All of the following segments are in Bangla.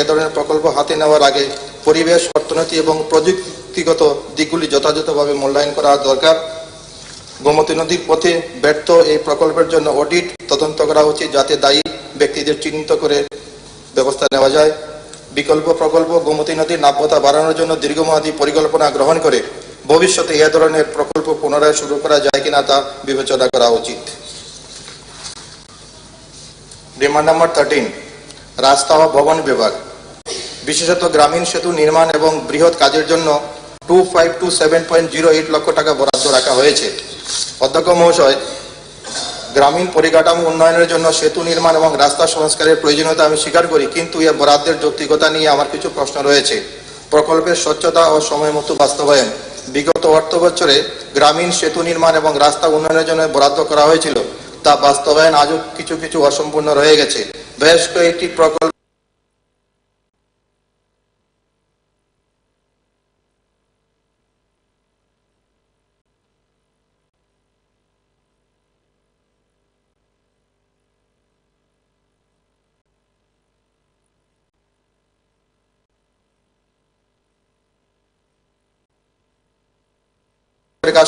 এ ধরনের প্রকল্প হাতে নেওয়ার আগে পরিবেশ, অর্থনীতি এবং প্রযুক্তিগত দিকগুলি যথাযথভাবে মূল্যায়ন করা দরকার। গোমতী নদীর পথে ব্যর্থ এই প্রকল্পের জন্য অডিট, তদন্ত করা উচিত যাতে দায়ী ব্যক্তিদের চিহ্নিত করে ব্যবস্থা নেওয়া যায়। বিকল্প প্রকল্প গোমতী নদীর নাব্যতা বাড়ানোর জন্য দীর্ঘমেয়াদী পরিকল্পনা গ্রহণ করে ভবিষ্যতে এ ধরনের প্রকল্প পুনরায় শুরু করা যায় কিনা তা বিবেচনা করা উচিত। ডিমান্ড নাম্বার থার্টিন রাস্তা ও ভবন বিভাগ। বিশেষত গ্রামীণ সেতু নির্মাণ এবং বৃহৎ কাজের জন্য two five two seven point zero eight লক্ষ টাকা বরাদ্দ রাখা হয়েছে। অধ্যক্ষ মহাশয়, গ্রামীণ পরিকাঠামো উন্নয়নের জন্য সেতু নির্মাণ এবং রাস্তা সংস্কারের প্রয়োজনীয়তা আমি স্বীকার করি, কিন্তু এ বরাদ্দের যৌক্তিকতা নিয়ে আমার কিছু প্রশ্ন রয়েছে। প্রকল্পের স্বচ্ছতা ও সময় মতো বাস্তবায়ন। বিগত অর্থ বছরে গ্রামীণ সেতু নির্মাণ এবং রাস্তা উন্নয়নের জন্য বরাদ্দ করা হয়েছিল, তা বাস্তবায়ন আজও কিছু কিছু অসম্পূর্ণ রয়ে গেছে। বেশ কয়েকটি প্রকল্প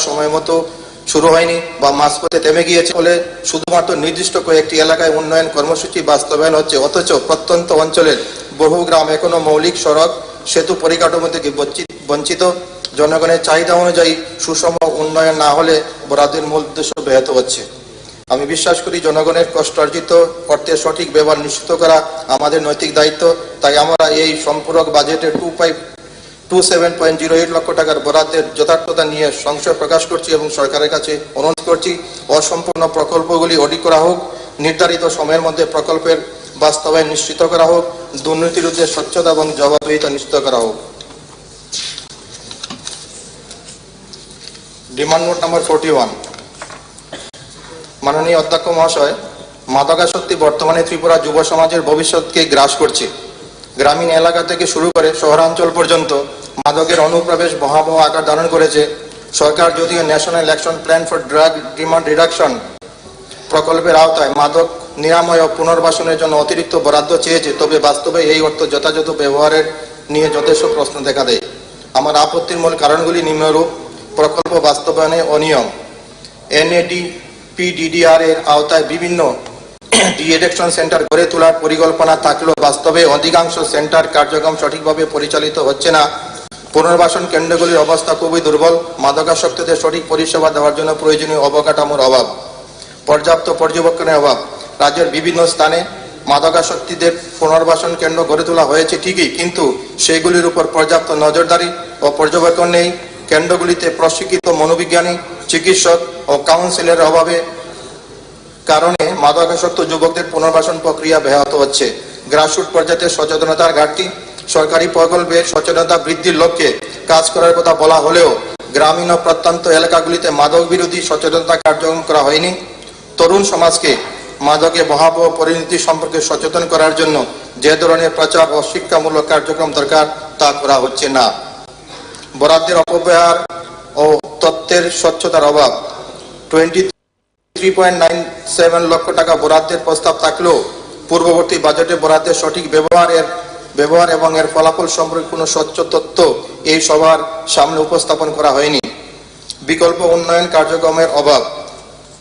সময় মতো শুরু হয়নি বা মাঝপথে থেমে গিয়েছে বলে শুধুমাত্র নির্দিষ্ট কয়েকটি এলাকায় উন্নয়ন কর্মসূচি বাস্তবায়ন হচ্ছে। অথচ প্রত্যন্ত অঞ্চলের বহু গ্রাম এখনও মৌলিক সড়ক, সেতু পরিকাঠামো থেকে বঞ্চিত- জনগণের চাহিদা অনুযায়ী সুষম উন্নয়ন না হলে বরাদ্দের মূল উদ্দেশ্য ব্যাহত হচ্ছে। আমি বিশ্বাস করি জনগণের কষ্টার্জিত অর্থের সঠিক ব্যবহার নিশ্চিত করা আমাদের নৈতিক দায়িত্ব। তাই আমরা এই সম্পূরক বাজেটে two two seven point zero eight লক্ষ টাকার বরাদ্দের যথার্থতা নিয়ে সংশয় প্রকাশ করছি এবং সরকারের কাছে অনুরোধ করছি, অসম্পূর্ণ প্রকল্পগুলি অডিট করা হোক, নির্ধারিত সময়ের মধ্যে প্রকল্পের বাস্তবায়ন নিশ্চিত করা হোক, দুর্নীতির বিরুদ্ধে স্বচ্ছতা এবং জবাবদিহিতা নিশ্চিত করা হোক। Demand note number forty one মাননীয় অধ্যক্ষ মহাশয়, মাদকাসক্তি বর্তমানে ত্রিপুরা যুব সমাজের ভবিষ্যৎকে গ্রাস করছে। গ্রামীণ এলাকা থেকে শুরু করে শহরাঞ্চল পর্যন্ত মাদকের অনুপ্রবেশ ভয়াবহ আকার ধারণ করেছে। সরকার যদিও national action plan for drug demand reduction প্রকল্পের আওতায় মাদক নিরাময় ও পুনর্বাসনের জন্য অতিরিক্ত বরাদ্দ চেয়েছে, তবে বাস্তবে এই অর্থ যথাযথ ব্যবহারের নিয়ে যথেষ্ট প্রশ্ন দেখা দেয়। আমার আপত্তির মূল কারণগুলি নিম্নরূপ। প্রকল্প বাস্তবায়নে অনিয়ম। এনএডি পিডিডিআর এর আওতায় বিভিন্ন ডিএডেকশন সেন্টার গড়ে তোলার পরিকল্পনা থাকলেও বাস্তবে অধিকাংশ সেন্টার কার্যক্রম সঠিকভাবে পরিচালিত হচ্ছে না। পুনর্বাসন কেন্দ্রগুলির অবস্থা খুবই দুর্বল। মাদকাসক্তদের সঠিক পরিষেবা দেওয়ার জন্য প্রয়োজনীয় অবকাঠামোর অভাব, পর্যাপ্ত পর্যবেক্ষণের অভাব। রাজ্যের বিভিন্ন স্থানে মাদকাসক্তিদের পুনর্বাসন কেন্দ্র গড়ে তোলা হয়েছে ঠিকই, কিন্তু সেগুলির উপর পর্যাপ্ত নজরদারি ও পর্যবেক্ষণ নেই। কেন্দ্রগুলিতে প্রশিক্ষিত মনোবিজ্ঞানী, চিকিৎসক ও কাউন্সিলের অভাবে কারণে মাদকাসক্ত যুবকদের পুনর্বাসন প্রক্রিয়া ব্যাহত হচ্ছে। গ্রাসরুট পর্যায়ে সচেতনতার ঘাটতি, সরকারি প্রকল্পে সচেতনতা বৃদ্ধির লক্ষ্যে কাজ করার কথা বলা হলেও গ্রামীণ ও প্রত্যন্ত এলাকাগুলিতে মাদক বিরোধী সচেতনতা কার্যক্রম করা হয়নি। তরুণ সমাজকে মাদকে ভয়াবহ পরিণতি সম্পর্কে সচেতন করার জন্য যে ধরনের প্রচার ও শিক্ষামূলক কার্যক্রম দরকার তা করা হচ্ছে না। বরাদ্দের অপব্যবহার ও তত্ত্বের স্বচ্ছতার অভাব, twenty three point nine seven লক্ষ টাকা বরাদ্দের প্রস্তাব থাকলেও পূর্ববর্তী বাজেটে বরাদ্দের সঠিক ব্যবহারের ব্যবহার এবং এর ফলাফল সম্পর্কে কোনো স্বচ্ছ তথ্য এই সবার সামনে উপস্থাপন করা হয়নি। বিকল্প উন্নয়ন কার্যক্রমের অভাব।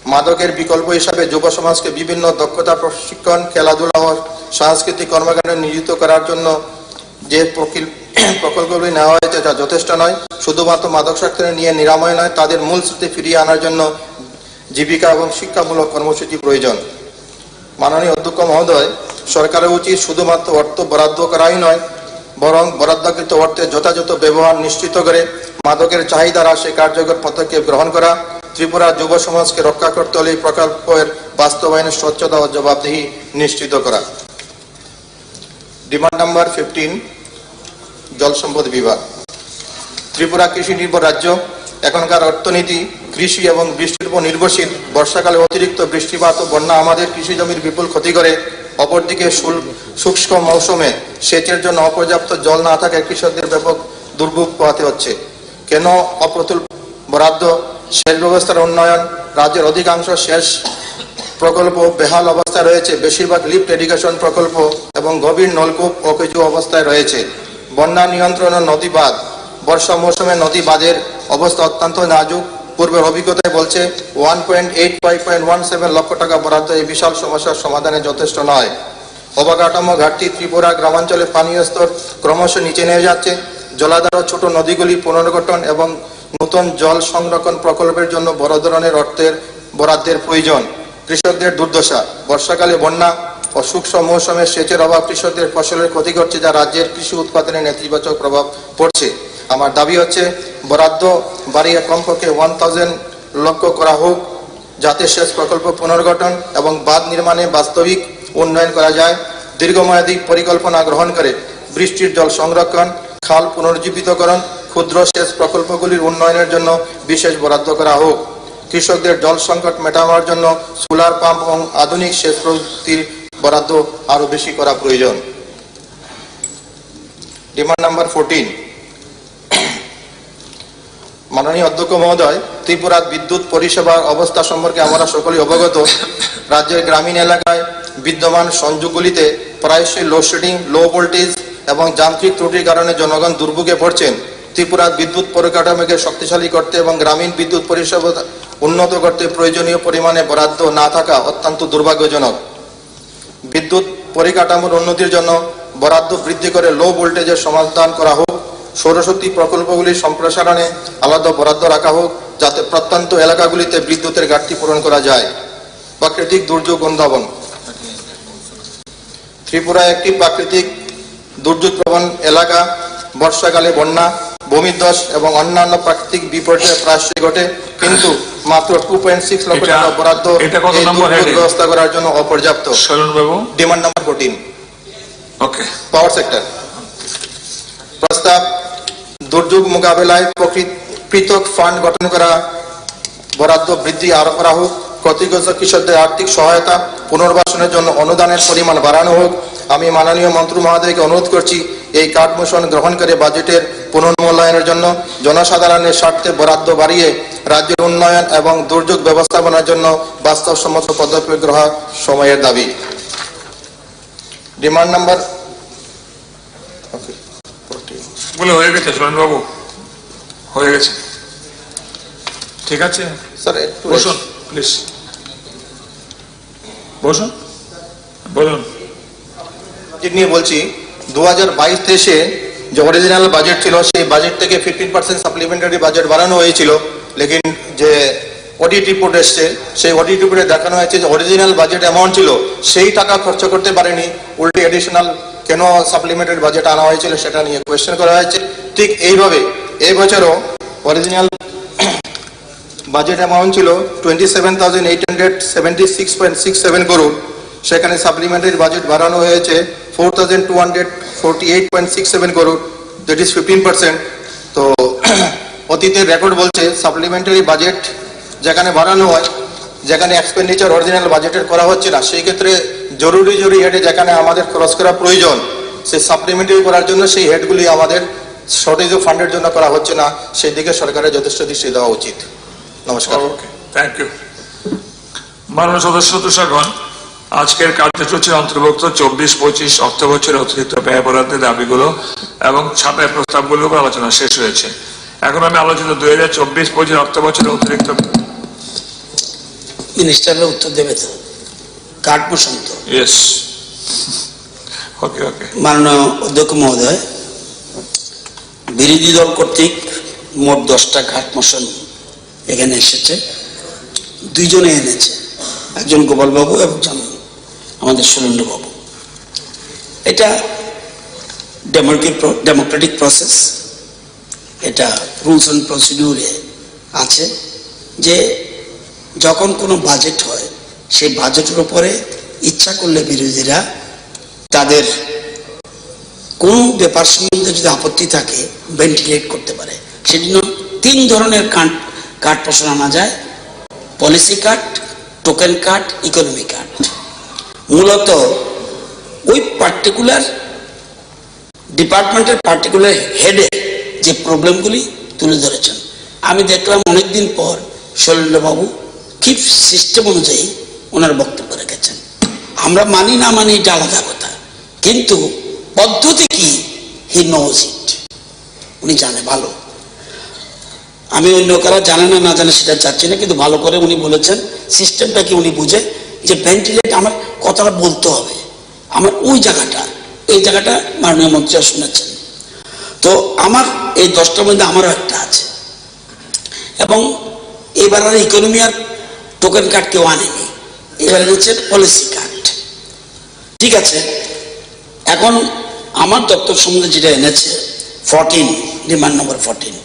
মাদকের বিকল্প হিসাবে যুব সমাজকে বিভিন্ন দক্ষতা প্রশিক্ষণ, খেলাধুলা ও সাংস্কৃতিক কর্মকাণ্ডে নিয়োজিত করার জন্য যে প্রকিল- প্রকল্পগুলি নেওয়া হয়েছে তা যথেষ্ট নয়। শুধুমাত্র মাদক মাদকাসক্তি নিয়ে নিরাময় নয়, তাদের মূল স্মৃতি ফিরিয়ে আনার জন্য জীবিকা এবং শিক্ষামূলক কর্মসূচি প্রয়োজন। মাননীয় অধ্যক্ষ মহোদয়, সরকারের উচিত শুধুমাত্র অর্থ বরাদ্দ করাই নয়, বরং বরাদ্দকৃত অর্থের যথাযথ ব্যবহার নিশ্চিত করে মাদকের চাহিদা হ্রাসে কার্যকর পদক্ষেপ গ্রহণ করা, ত্রিপুরা যুব সমাজকে রক্ষা করতে হলে প্রকল্পের বাস্তবায়নের স্বচ্ছতা ও জবাবদিহি নিশ্চিত করা। ডিমান্ড নাম্বার ফিফটিন জল সম্পদ বিভাগ। ত্রিপুরা কৃষি নির্ভর রাজ্য এখনকার অর্থনীতি, কৃষি এবং বৃষ্টির উপর নির্ভরশীল, বর্ষাকালে অতিরিক্ত বৃষ্টিপাত ও বন্যা আমাদের কৃষি জমির বিপুল ক্ষতি করে। অপরদিকে শুষ্ক মৌসুমে সেচের জন্য অপর্যাপ্ত জল না থাকায় কৃষকদের ব্যাপক দুর্ভোগ পোহাতে হচ্ছে। কেন অপ্রতুল বরাদ্দ, সেচ ব্যবস্থার উন্নয়ন, রাজ্যের অধিকাংশ সেচ প্রকল্প বেহাল অবস্থায় রয়েছে, বেশিরভাগ লিফ্ট এডুকেশন প্রকল্প এবং গভীর নলকূপ অকেজু অবস্থায় রয়েছে। বন্যা নিয়ন্ত্রণ ও নদী বাঁধ বর্ষা মৌসুমে নদী বাঁধের অবস্থা অত্যন্ত নাজুক। পূর্বের অভিজ্ঞতায় বলছে one point eight five point one seven লক্ষ টাকা বরাদ্দ এই বিশাল সমস্যার সমাধানে যথেষ্ট নয়। অবকাঠামো ঘাটতি ত্রিপুরা গ্রামাঞ্চলে পানীয় স্তর ক্রমশ নিচে নেমে যাচ্ছে। জলাধার ও ছোট নদীগুলি পুনর্গঠন এবং নতুন জল সংরক্ষণ প্রকল্পের জন্য বড় ধরনের অর্থের বরাদ্দের প্রয়োজন। কৃষকদের দুর্দশা। বর্ষাকালে বন্যা ও শুষ্ক মৌসুমে সেচের অভাব কৃষকদের ফসলের ক্ষতি করছে, যা রাজ্যের কৃষি উৎপাদনে নেতিবাচক প্রভাব পড়ছে। আমার দাবি হচ্ছে, বরাদ্দ বাড়িয়ে কমপক্ষে ওয়ান থাউজেন্ড লক্ষ করা হোক, যাতে সেচ প্রকল্প পুনর্গঠন এবং বাঁধ নির্মাণে বাস্তবিক উন্নয়ন করা যায়। দীর্ঘমেয়াদী পরিকল্পনা গ্রহণ করে বৃষ্টির জল সংরক্ষণ, খাল পুনর্জীবিতকরণ, ক্ষুদ্র সেচ প্রকল্পগুলির উন্নয়নের জন্য বিশেষ বরাদ্দ করা হোক। কৃষকদের জল সংকট মেটানোর জন্য সোলার পাম্প এবং আধুনিক সেচ প্রযুক্তির বরাদ্দ আরও বেশি করা প্রয়োজন। ডিমান্ড নাম্বার ফোরটিন মাননীয় অধ্যক্ষ মহোদয়, ত্রিপুরার বিদ্যুৎ পরিষেবার অবস্থা সম্পর্কে আমরা সকলেই অবগত। রাজ্যের গ্রামীণ এলাকায় বিদ্যমান সংযোগগুলিতে প্রায়শই লোডশেডিং লো ভোল্টেজ এবং যান্ত্রিক ত্রুটির কারণে জনগণ দুর্ভোগে পড়ছেন। ত্রিপুরার বিদ্যুৎ পরিকাঠামোকে শক্তিশালী করতে এবং গ্রামীণ বিদ্যুৎ পরিষেবা উন্নত করতে প্রয়োজনীয় পরিমাণে বরাদ্দ না থাকা অত্যন্ত দুর্ভাগ্যজনক। বিদ্যুৎ পরিকাঠামোর উন্নতির জন্য বরাদ্দ বৃদ্ধি করে লো ভোল্টেজের সমাধান করা হোক, সৌরশক্তি প্রকল্পগুলির সম্প্রসারণে আলাদা বরাদ্দ রাখা হোক, যাতে প্রত্যন্ত এলাকাগুলিতে বিদ্যুতের ঘাটতি পূরণ করা যায়। প্রাকৃতিক দুর্যোগ অনুধাবন ত্রিপুরা একটি প্রাকৃতিক দুর্যোগ প্রবণ এলাকা, বর্ষাকালে বন্যা ভূমিধ্বস এবং অন্যান্য প্রাকৃতিক বিপর্যয় প্রায়শই ঘটে কিন্তু মাত্র টু পয়েন্ট সিক্স লক্ষ টাকা বরাদ্দ ব্যবস্থা করার জন্য অপর্যাপ্ত। Demand number fourteen okay power sector প্রস্তাব দুর্যোগ মোকাবেলায় পৃথক ফান্ড গঠন করা বরাদ্দ বৃদ্ধি আরও করা হোক ক্ষতিগ্রস্ত কৃষকদের আর্থিক সহায়তা পুনর্বাসনের জন্য অনুদানের পরিমাণ বাড়ানো হোক। আমি মাননীয় মন্ত্রী মহোদয়কে অনুরোধ করছি এই কার্ড মোশন গ্রহণ করে বাজেটের পুনর্মূল্যায়নের জন্য জনসাধারণের স্বার্থে বরাদ্দ বাড়িয়ে রাজ্যের উন্নয়ন এবং দুর্যোগ ব্যবস্থাপনার জন্য বাস্তবসম্মত পদক্ষেপ গ্রহণ সময়ের দাবি। ডিমান্ড নাম্বার বলে হয়ে গেছে বাবু হয়ে গেছে। ঠিক আছে? স্যার বসুন প্লিজ বসুন। বলুন। নিয়ে বলছি দু হাজার বাইশ তেইশে যে অরিজিনাল বাজেট ছিল, সেই বাজেট থেকে ফিফটিন পার্সেন্ট সাপ্লিমেন্টারি বাজেট বাড়ানো হয়েছিল। লেকিন যে অডিট রিপোর্ট এসছে, সেই অডিট রিপোর্টে দেখানো হয়েছে যে অরিজিনাল বাজেট অ্যামাউন্ট ছিল, সেই টাকা খরচ করতে পারেনি। উল্টে এডিশনাল কেন সাপ্লিমেন্টারি বাজেট আনা হয়েছিল সেটা নিয়ে কোয়েশ্চেন করা হয়েছে। ঠিক এইভাবে এই বছরও অরিজিনাল বাজেট অ্যামাউন্ট ছিল twenty seven thousand eight hundred seventy six point six seven করুন সেখানে সাপ্লিমেন্টারি বাজেট বাড়ানো হয়েছে four thousand two hundred forty eight point six seven করুন দ্যাট ইজ ফিফটিন পার্সেন্ট তো অতীতের রেকর্ড বলছে সাপ্লিমেন্টারি বাজেট যেখানে বাড়ানো হয়, যেখানে এক্সপেন্ডিচার অরিজিনাল বাজেটের করা হচ্ছে না, সেই ক্ষেত্রে জরুরি জরুরি হেডে যেখানে আমাদের খরচ করা প্রয়োজন, সেই সাপ্লিমেন্টারি করার জন্য সেই হেডগুলি আমাদের শর্টেজ অফ ফান্ডের জন্য করা হচ্ছে না, সেই দিকে সরকারের যথেষ্ট দৃষ্টি দেওয়া উচিত। নমস্কার। ওকে থ্যাংক ইউ মাননীয় সদস্য তুষারগণ আজকের কার্যসূচির অন্তর্ভুক্ত চব্বিশ পঁচিশ অর্থ বছরের অতিরিক্ত ব্যয় বরাদ্দের দাবিগুলো এবং ছাপের প্রস্তাবগুলো আলোচনা শেষ হয়েছে। এখন আমি আলোচিত দুই হাজার চব্বিশ পঁচিশ অর্থ বছরের অতিরিক্ত মিনিস্টাররা উত্তর দেবে তো? কাঠ বসন্ত। ইয়েস ওকে ওকে মাননীয় অধ্যক্ষ মহোদয় বিরোধী দল কর্তৃক মোট দশটা ঘাট মোশন এখানে এসেছে। দুইজনে এনেছে একজন গোপালবাবু এবং একজন আমাদের সুরেন্দ্রবাবু এটা ডেমোক্রেটিক প্রসেস এটা রুলস অ্যান্ড প্রসিডিউরে আছে যে যখন কোনো বাজেট হয়, সেই বাজেটের উপরে ইচ্ছা করলে বিরোধীরা তাদের কোন ব্যাপার সম্বন্ধে যদি আপত্তি থাকে ভেন্টিলেট করতে পারে। সেজন্য তিন ধরনের কার্ড কার্ড পোষণ আনা যায়। Policy card token card economy card মূলত ওই পার্টিকুলার ডিপার্টমেন্টের পার্টিকুলার হেডে যে প্রবলেমগুলি তুলে ধরেছেন। আমি দেখলাম অনেকদিন পর শৈলেন্দ্রবাবু কি সিস্টেম অনুযায়ী ওনার বক্তব্য রেখেছেন। আমরা মানি না মানি এটা আলাদা কথা। কিন্তু পদ্ধতি কি? হি নোজ ইট উনি জানে ভালো। আমি অন্য কারা জানে না না জানে সেটা চাচ্ছি না, কিন্তু ভালো করে উনি বলেছেন। সিস্টেমটা কি উনি বুঝে? যে ভেন্টিলেট আমার কথাটা বলতে হবে। আমার ওই জায়গাটা, এই জায়গাটা মাননীয় মন্ত্রী শুনেছেন। তো আমার এই দশটার মধ্যে আমারও একটা আছে। এবং এবার আর ইকোনমি আর টোকেন কার্ড কেউ আনেনি। এবার হচ্ছে পলিসি কার্ড ঠিক আছে? এখন আমার দপ্তর সম্বন্ধে যেটা এনেছে fourteen demand number fourteen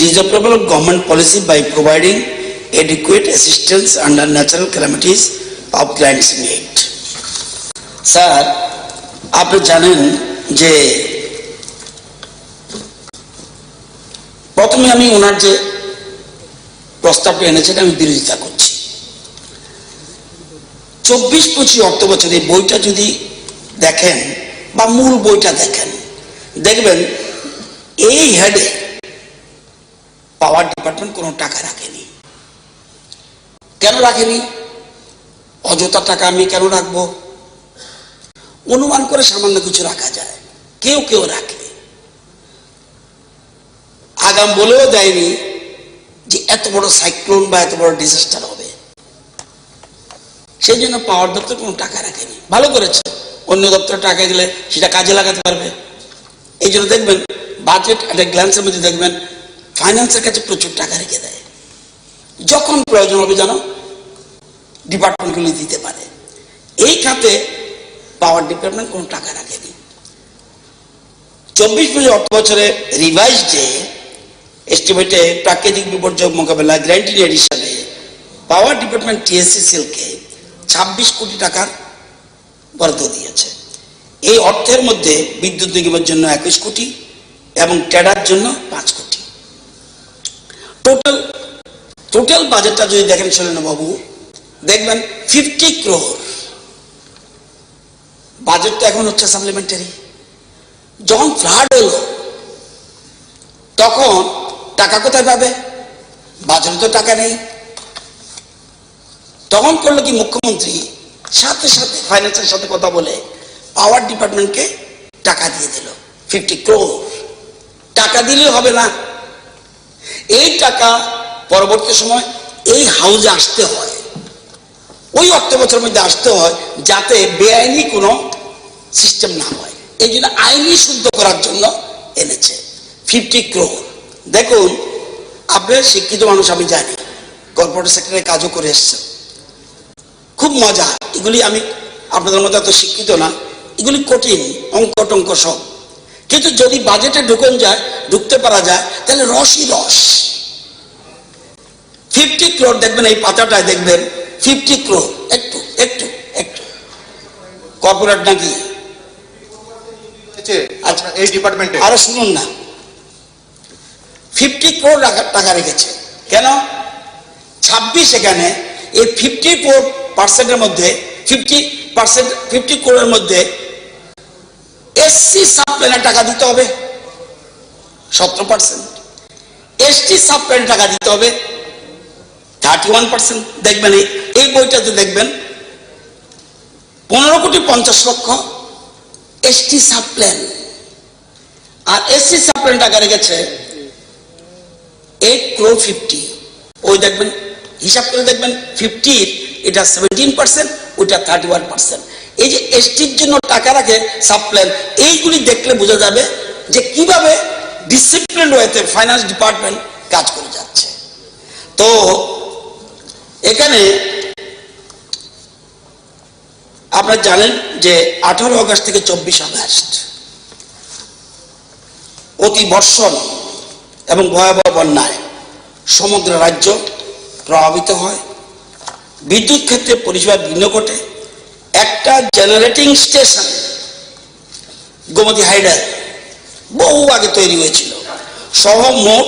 desirable government policy by providing adequate assistance under natural calamities clients need sir আপনি জানেন যে প্রথমে আমি ওনার যে প্রস্তাবটা এনেছেন আমি বিরোধিতা করছি। চব্বিশ পঁচিশ অর্থ বছরে এই বইটা যদি দেখেন বা মূল বইটা দেখেন, দেখবেন এই হেডে পাওয়ার ডিপার্টমেন্ট কোনো টাকা রাখেনি। কেন রাখেনি? অযথা টাকা আমি কেন রাখব? অনুমান করে সামান্য কিছু রাখা যায়। কেউ কেউ রাখে। আগাম বলেও দেয়নি যে এত বড় সাইক্লোন বা এত বড় ডিজাস্টার হবে। সেই জন্য পাওয়ার দপ্তর কোনো টাকা রাখেনি। ভালো করেছে। অন্য দপ্তরে টাকা গেলে সেটা কাজে লাগাতে পারবে। এই জন্য দেখবেন বাজেট একটা গ্ল্যান্সের মধ্যে দেখবেন ফাইন্যান্সের কাছে প্রচুর টাকা রেখে দেয়। যখন প্রয়োজন হবে যেন ডিপার্টমেন্টগুলি দিতে পারে। এই খাতে পাওয়ার ডিপার্টমেন্ট কোনো টাকা রাখেনি। চব্বিশ পঁচিশ অর্থ বছরে রিভাইজ ডে এস্টিমেটে প্রাকৃতিক বিপর্যয় মোকাবেলা গ্র্যান্টিনিয়ার হিসাবে পাওয়ার ডিপার্টমেন্ট টিএসসি সেলকে ছাব্বিশ কোটি টাকার বরাদ্দ দিয়েছে। এই অর্থের মধ্যে বিদ্যুৎ নিগমের জন্য একুশ কোটি এবং টেডার জন্য পাঁচ কোটি। টোটাল টোটাল বাজেটটা যদি দেখেন বাবু দেখবেন ফিফটি ক্রোর। বাজেট তো এখন হচ্ছে সাপ্লিমেন্টারি যখন ফ্লাড হলো, তখন টাকা কোথায় পাবে? বাজারে তো টাকা নেই। তখন করল কি মুখ্যমন্ত্রী? সাথে সাথে ফাইন্যান্সের সাথে কথা বলে পাওয়ার ডিপার্টমেন্টকে টাকা দিয়ে দিল। ফিফটি ক্রোর। টাকা দিলেও হবে না। এই টাকা পরবর্তী সময় এই হাউজে আসতে হয়। ওই অর্থ বছরের মধ্যে আসতে হয় যাতে বেআইনি কোনো সিস্টেম না হয়। এই জন্য আইনি শুদ্ধ করার জন্য এনেছে। ফিফটি ক্রোর। দেখুন আপনার শিক্ষিত মানুষ, আমি জানি। কর্পোরেট সেক্টরে কাজও করে এসছেন। খুব মজা। এগুলি আমি আপনাদের মধ্যে এত শিক্ষিত না। এগুলি কঠিন, অঙ্ক টঙ্ক সব। কিন্তু যদি বাজেটে ঢুকন যায়, ঢুকতে পারা যায়, তাহলে রসই রস। ফিফটি ক্রোর দেখবেন, এই পাতাটায় দেখবেন ফিফটি ক্রোর একটু একটু একটু। কর্পোরেট নাকি? আচ্ছা। এই ডিপার্টমেন্টে আরও শুনুন না। ফিফটি ক্রোর টাকা রেখেছে। কেন? ছাব্বিশ এখানে এই ফিফটি ফোর পার্সেন্টের মধ্যে ফিফটি পার্সেন্ট ফিফটি ক্রোরের মধ্যে এসসি সাব প্ল্যানের টাকা দিতে হবে। সতেরো পার্সেন্ট এসটি সাব প্ল্যানের টাকা দিতে হবে। থার্টি ওয়ান পার্সেন্ট দেখবেন, এই- বইটাতে দেখবেন, পনেরো কোটি পঞ্চাশ লক্ষ এসটি সাব প্ল্যান আর এসসি সাব প্ল্যান টাকা রেখেছে এইট ক্রো ফিফটি ওই দেখবেন, হিসাব করে দেখবেন ফিফটির এটা সেভেন্টিন পার্সেন্ট ওইটা থার্টি ওয়ান পার্সেন্ট এই যে এসটির জন্য টাকা রাখে সাব প্ল্যান এইগুলি দেখলে বোঝা যাবে যে কীভাবে ডিসিপ্লিন ওয়েতে ফাইন্যান্স ডিপার্টমেন্ট কাজ করে যাচ্ছে। তো এখানে আপনারা জানেন যে আঠারো আগস্ট থেকে চব্বিশ আগস্ট অতি বর্ষণ এবং ভয়াবহ বন্যায় সমগ্র রাজ্য প্রভাবিত হয়। বিদ্যুৎ ক্ষেত্রে পরিষেবা ভিন্ন ঘটে। একটা জেনারেটিং স্টেশন গোমতী হাইডার, বহু আগে তৈরি হয়েছিল। সহ মোট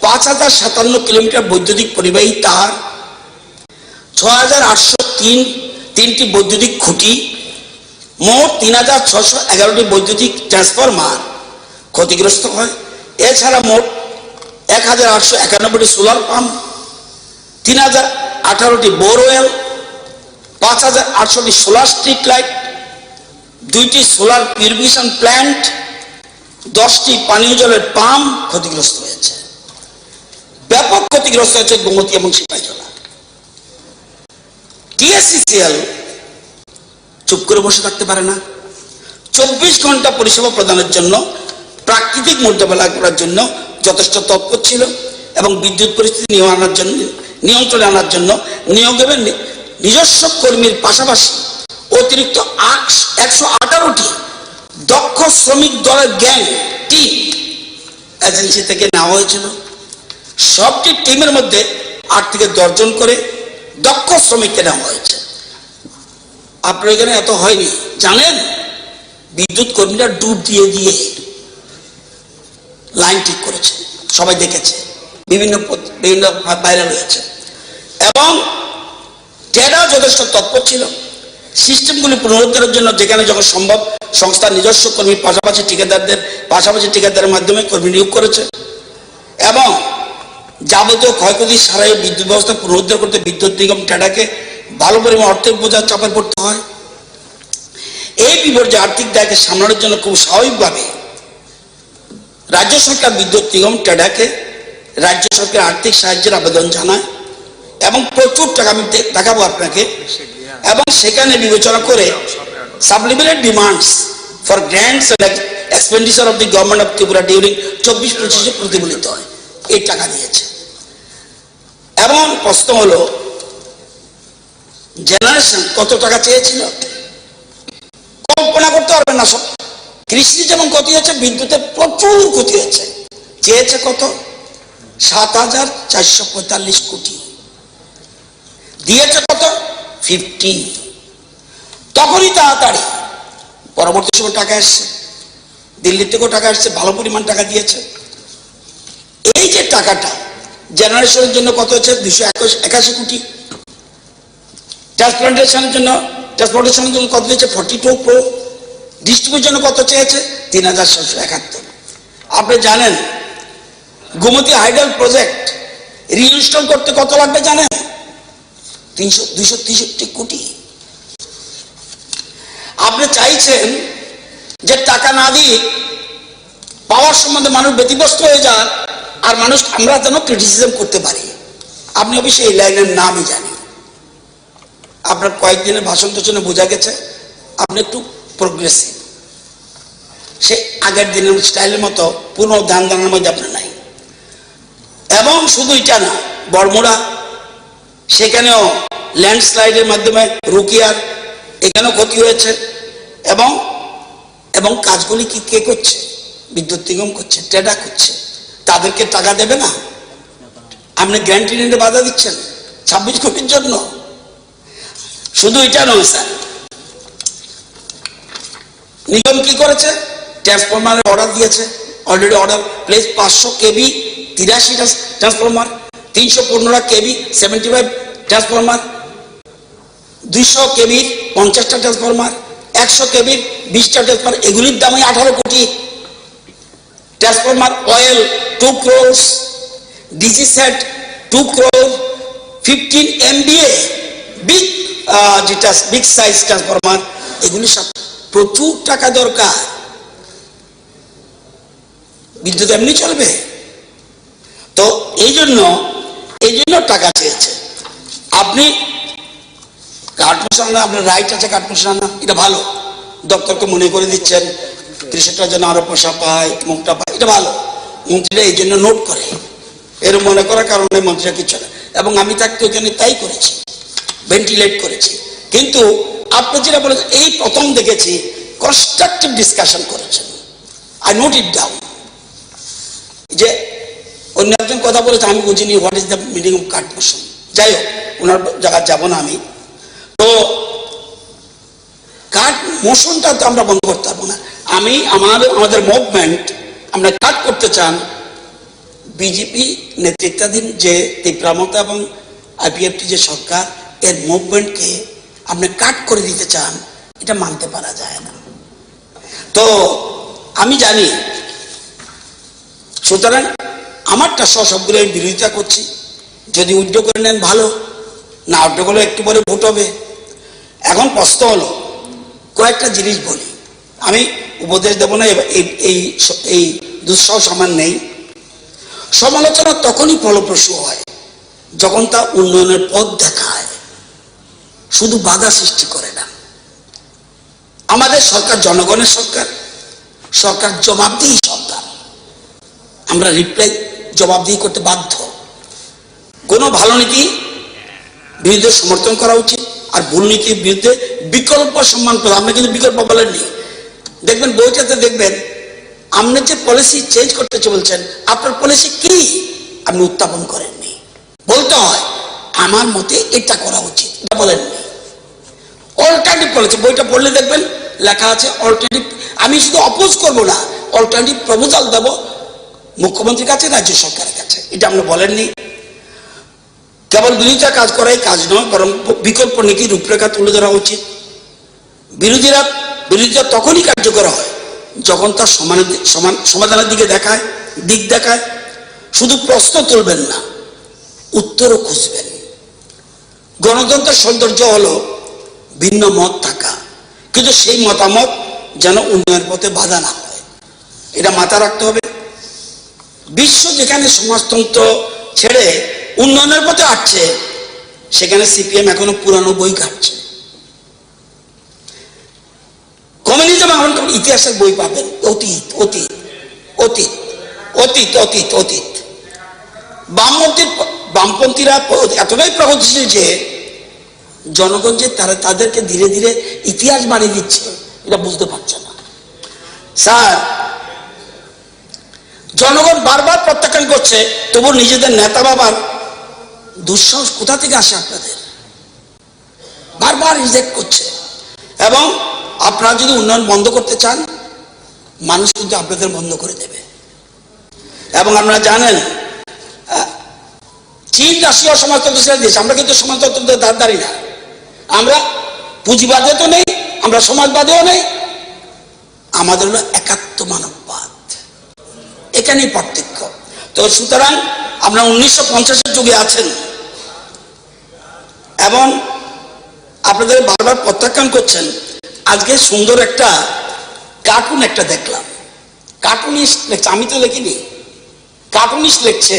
পাঁচ হাজার সাতান্ন কিলোমিটার বৈদ্যুতিক পরিবাহী তার ছ হাজার আটশো তিন তিনটি বৈদ্যুতিক খুঁটি, মোট তিন হাজার ছশো এগারোটি বৈদ্যুতিক ট্রান্সফরমার ক্ষতিগ্রস্ত হয়। এছাড়া মোট এক হাজার আটশো একানব্বইটি সোলার পাম্প, তিন হাজার আঠারোটি বোরওয়েল পাঁচ হাজার আটশোটি সোলার স্ট্রিট লাইট, দুইটি সোলার পিউরিফিকেশন প্ল্যান্ট, দশটি পানীয় জলের পাম্প ক্ষতিগ্রস্ত হয়েছে। ব্যাপক ক্ষতিগ্রস্ত হয়েছে গোমতী এবং সিপাহীজলা। টিএসসিসিএল চুপ করে বসে থাকতে পারে না। চব্বিশ ঘণ্টা পরিষেবা প্রদানের জন্য, প্রাকৃতিক মোকাবেলা করার জন্য যথেষ্ট তৎপর ছিল এবং বিদ্যুৎ পরিস্থিতি নিয়ম আনার জন্য, নিয়ন্ত্রণে আনার জন্য নিয়োগ দেবেন নিজস্ব কর্মীর পাশাপাশি অতিরিক্ত একশো আঠারোটি দক্ষ শ্রমিক দলের গ্যাং, টিম এজেন্সি থেকে নেওয়া হয়েছিল। সবটি টিমের মধ্যে আট থেকে দশজন করে দক্ষ শ্রমিককে নেওয়া হয়েছে। আপনার এখানে এত হয়নি। জানেন? বিদ্যুৎ কর্মীরা ডুব দিয়ে দিয়ে লাইন ঠিক করেছে। সবাই দেখেছে। বিভিন্ন বিভিন্ন ভাইরাল হয়েছে এবং টেরাও যথেষ্ট তৎপর ছিল, সিস্টেমগুলি পুনরুদ্ধারের জন্য যেখানে যখন সম্ভব সংস্থার নিজস্ব কর্মীর পাশাপাশি ঠিকাদারদের পাশাপাশি ঠিকাদারের মাধ্যমে কর্মী নিয়োগ করেছে। এবং যাবতীয় ক্ষয়ক্ষতি সারাই বিদ্যুৎ ব্যবস্থা পুনরুদ্ধার করতে বিদ্যুৎ নিগম টেডাকে ভালো পরিমাণ অর্থের বোঝা চাপে পড়তে হয়। এই বিপর্যয় আর্থিক দায়কে সামলানোর জন্য খুব স্বাভাবিকভাবে রাজ্য সরকার বিদ্যুৎ নিগম টেডাকে রাজ্য সরকার আর্থিক সাহায্যের আবেদন জানায় এবং প্রচুর টাকা আমি দেখাবো আপনাকে এবং সেখানে বিবেচনা করে supplementary demands for grants expenditure of the government of Tripura during চব্বিশ পঁচিশে প্রতিফলিত হয়। এই টাকা দিয়েছে। এবং প্রশ্ন হলো জেনারেশন কত টাকা চেয়েছিল? কল্পনা করতে পারবেন না সব। কৃষি যেমন ক্ষতি হয়েছে, বিদ্যুতের প্রচুর ক্ষতি হয়েছে। চেয়েছে কত? সাত হাজার চারশো পঁয়তাল্লিশ কোটি। দিয়েছে কত? ফিফটি তখনই তাড়াতাড়ি, পরবর্তী সময় টাকা এসছে। দিল্লি থেকেও টাকা এসছে, ভালো পরিমাণ টাকা দিয়েছে। এই যে টাকাটা জেনারেশনের জন্য কত হচ্ছে দুশো একাশি কোটি। ট্রান্সপ্লান্টেশনের জন্য ট্রান্সপোর্টেশনের জন্য কত দিয়েছে ফর্টি টু প্রো। ডিস্ট্রিবিউশনের জন্য কত চেয়েছে? তিন হাজার সাতশো একাত্তর। আপনি জানেন, গোমতী হাইডাল প্রজেক্ট রিইনস্টল করতে কত লাগবে জানেন? তিনশো, দুইশো তেষট্টি কোটি। আপনি চাইছেন যে টাকা না দিয়ে পাওয়ার সম্বন্ধে মানুষ ব্যতিগ্রস্ত হয়ে যান আর মানুষ আমরা যেন ক্রিটিসিজম করতে পারি। আপনি অবশ্যই এই লাইনের নামই জানি আপনার কয়েকদিনের ভাষণ তো বোঝা গেছে, আপনি একটু প্রোগ্রেসিভ সে আগের দিনের স্টাইলের মতো পুনঃ ধান দানের মধ্যে আপনার নাই। এবং শুধু এটা না বড়মোড়া সেখানেও ল্যান্ডস্লাইডের মাধ্যমে রুকিয়ার, এখানেও ক্ষতি হয়েছে। এবং এবং কাজগুলি কি, কে করছে? বিদ্যুৎ নিগম করছে, টেডা করছে। তাদেরকে টাকা দেবে না? আপনি গ্যারান্টি নিতে বাধা দিচ্ছেন ছাব্বিশ কোটির জন্য। শুধু এটা নয়, স্যার। নিগম কি করেছে? ট্রান্সফরমারের অর্ডার দিয়েছে। অলরেডি অর্ডার প্লেস পাঁচশো কেবি, তিরাশি ট্রান্সফরমার তিনশো পনেরো কেবি সেভেন্টি ফাইভ ট্রান্সফরমার দুইশো কেবির পঞ্চাশটা ট্রান্সফরমার একশো কেবির বিশটা ট্রান্সফরমার এগুলির দামই আঠারো কোটি। Transformer oil two crores DG set two crore fifteen MVA big যেটা বিগ সাইজ ট্রান্সফরমার এগুলি সব প্রচুর টাকা দরকার। বিদ্যুৎ এমনি চলবে। তো এই জন্য এই জন্য টাকা চেয়েছে। আপনি কাঠ মশানা আপনার রাইট আছে কাঠ মশানা এটা ভালো। দপ্তরকে মনে করে দিচ্ছেন কৃষকরা যেন আরও পয়সা পায়, মুখটা পায়, এটা ভালো। মন্ত্রীরা এই জন্য নোট করে। এর মনে করার কারণে মন্ত্রীরা কিছু না। এবং আমি থাকতে ওখানে তাই করেছি। ভেন্টিলেট করেছি। কিন্তু আপনি যেটা বলেছেন, এই প্রথম দেখেছি কনস্ট্রাকটিভ ডিসকাশন করেছেন। আই নোট ইট ডাউন যে অন্য একজন কথা বলেছে, আমি বুঝিনি what is the meaning of কাঠ যাই হোক, ওনার জায়গা যাব না আমি। তো কাট মোশনটা তো আমরা বন্ধ করতে পারব না। আমি, আমার, আমাদের মুভমেন্ট আমরা কাট করতে চান। বিজেপি নেতৃত্বাধীন যে তীব্রামতা এবং আইপিএফটি যে সরকার, এর মুভমেন্টকে আপনি কাট করে দিতে চান, এটা মানতে পারা যায় না। তো আমি জানি, সুতরাং আমারটা সহ সবগুলো আমি বিরোধিতা করছি। যদি উদ্যোগ করে নেন, ভালো। না উদ্যোগ হলে একটু পরে ভোট হবে। এখন প্রশ্ন হলো কয়েকটা জিনিস বলি। আমি উপদেশ দেব না এই এই এই দুঃসহ সমান নেই। সমালোচনা তখনই ফলপ্রসূ হয়, যখন তা উন্নয়নের পথ দেখায়। শুধু বাধা সৃষ্টি করে না। আমাদের সরকার জনগণের সরকার সরকার জবাবদিহি সরকার। আমরা রিপ্লাই জবাবদিহি করতে বাধ্য। কোনো ভালো নীতি বিরুদ্ধে সমর্থন করা উচিত আর ভুল নীতির বিরুদ্ধে বিকল্প সম্মান করা। আপনি কিন্তু বিকল্প বলেননি। দেখবেন বইটাতে দেখবেন, আপনি যে পলিসি চেঞ্জ করতে বলছেন আপনার পলিসি কি? আপনি উত্থাপন করেননি। বলতে হয়, আমার মতে এটা করা উচিত। এটা বলেননি। অল্টারনেটিভ পলিসি বইটা পড়লে দেখবেন, লেখা আছে অল্টারনেটিভ আমি শুধু অপোজ করব না অল্টারনেটিভ প্রপোজাল দেব মুখ্যমন্ত্রীর কাছে, রাজ্য সরকারের কাছে। এটা আপনি বলেননি। কেবল বিরোধিতা কাজ করাই কাজ নয়, বরং বিকল্প নীতি রূপরেখা তুলে ধরা উচিত। বিরোধীরা বিরোধিতা তখনই কার্যকর হয় যখন তার সমানের সমাধানের দিকে দেখায়, দিক দেখায়। শুধু প্রশ্ন তুলবেন না, উত্তরও খুঁজবেন। গণতন্ত্রের সৌন্দর্য হলো ভিন্ন মত থাকা। কিন্তু সেই মতামত যেন উন্নয়নের পথে বাধা না হয়। এটা মাথা রাখতে হবে। বিশ্ব যেখানে সমাজতন্ত্র ছেড়ে উন্নয়নের পথে আসছে সেখানে সিপিএম এখনও পুরানো বই কাটছে। কমিউনিজম এখন ইতিহাসের বই পাবেন অতীত অতীত অতীত অতীত অতীত অতীত। বামপন্থী, বামপন্থীরা এতটাই প্রগতিশীল যে জনগণ যে তারা তাদেরকে ধীরে ধীরে ইতিহাস বানিয়ে দিচ্ছে, এটা বুঝতে পারছে না। স্যার, জনগণ বারবার প্রত্যাখ্যান করছে তবু নিজেদের নেতা বাবার দুঃসাহস কোথা থেকে আসে আপনাদের? বারবার রিজেক্ট করছে। এবং আপনারা যদি উন্নয়ন বন্ধ করতে চান, মানুষ কিন্তু আপনাদের বন্ধ করে দেবে। এবং আপনারা জানেন চীন, রাশিয়া সমাজতন্ত্র ছেড়ে দিয়েছে। আমরা কিন্তু সমাজতন্ত্র দাঁড় দাঁড়ি না। আমরা পুঁজিবাদে তো নেই, আমরা সমাজবাদেও নেই। আমাদের হলো একাত্ম মানববাদ। এখানেই পার্থক্য। তো সুতরাং আপনারা উনিশশো পঞ্চাশের যুগে আছেন। এবং আপনাদের বারবার প্রত্যাখ্যান করছেন, আজকে সুন্দর একটা কার্টুন একটা দেখলাম। কার্টুনিস্ট লেখছে, আমি তো লিখিনি কার্টুনিস্ট লিখছে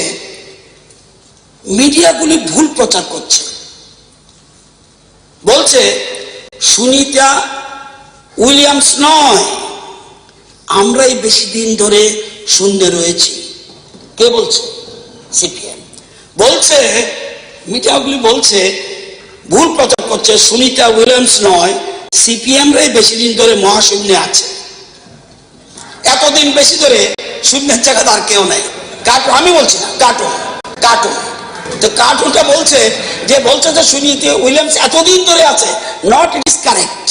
মিডিয়াগুলি ভুল প্রচার করছে। বলছে, সুনিতা উইলিয়ামস নয়, আমরাই বেশি দিন ধরে শূন্য রয়েছি। কে বলছে? সিপিএম বলছে মিডিয়াগুলি বলছে ভুল প্রচার করছে সুনিতা উইলিয়ামস নয় সিপিএম বেশি দিন ধরে মহাশূন্যে আছে। এতদিন বেশি ধরে শূন্যের জায়গা আর কেউ নাই। কার্টুন আমি বলছি না কার্টুন কার্টুন তো কার্টুনটা বলছে, যে বলছে যে সুনিতে উইলিয়ামস এতদিন ধরে আছে নট ইট ইস কারেক্ট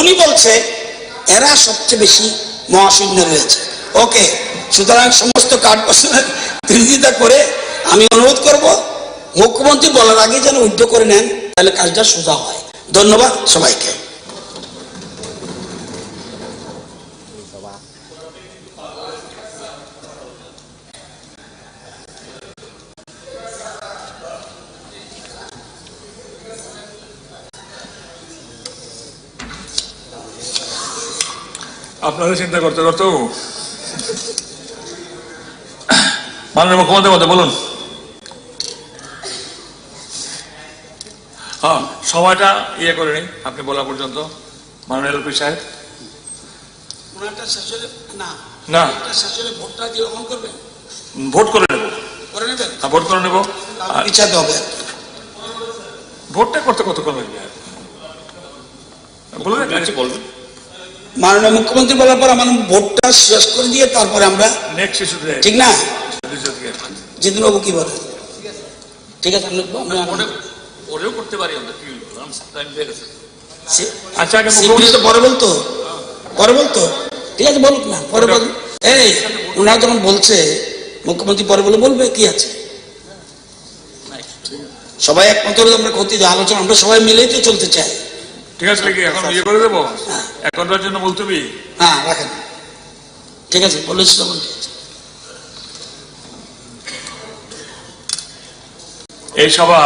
উনি বলছে, এরা সবচেয়ে বেশি মহাশূন্য রয়েছে। ওকে, সুতরাং সমস্ত কার্ড পছন্দের বিরোধিতা করে আমি অনুরোধ করব, মুখ্যমন্ত্রী বলার আগে যেন উদ্যোগ করে নেন। তাহলে কাজটা সোজা হয়। ধন্যবাদ সবাইকে। আপনারা চিন্তা করতে করতেও মাননীয় মুখ্যমন্ত্রী মধ্যে বলুন। হ্যাঁ সময়টা ইয়ে করে নিন আপনি বলা পর্যন্ত। মাননীয় এলপি সাহেব। না। না। ওনারটা ভোটটা দিয়ে অন করবেন ভোট করে নেব। হ্যাঁ, ভোট করে নেব। আর পিছাতে হবে ভোটটা করতে কতক্ষণ লাগবে বলবেন মাননীয় মুখ্যমন্ত্রী বলার পর আমার ভোটটা শেষ করে দিয়ে তারপরে আমরা ঠিক না? জিতেনবাবু কি বলেন? ঠিক আছে আমরা- করতে পারি আমরা কি টাইম হয়ে গেছে। আচ্ছা আগে তো পরে বলতো? পরে বলতো? ঠিক আছে বলুক না পরে বল এই ওনারা যখন বলছে মুখ্যমন্ত্রী পরে বলে বলবে কি আছে? সবাই একমত হলে আমরা ক্ষতি আলোচনা আমরা সবাই মিলেই তো চলতে চাই। ঠিক আছে নাকি এখন করে দেবো? এখনটার জন্য বলতেবি হ্যাঁ রাখেন। ঠিক আছে বলেছি তখন ঠিক আছে। এই সভা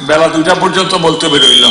বেলা দুটা পর্যন্ত বলতে বেরোইল।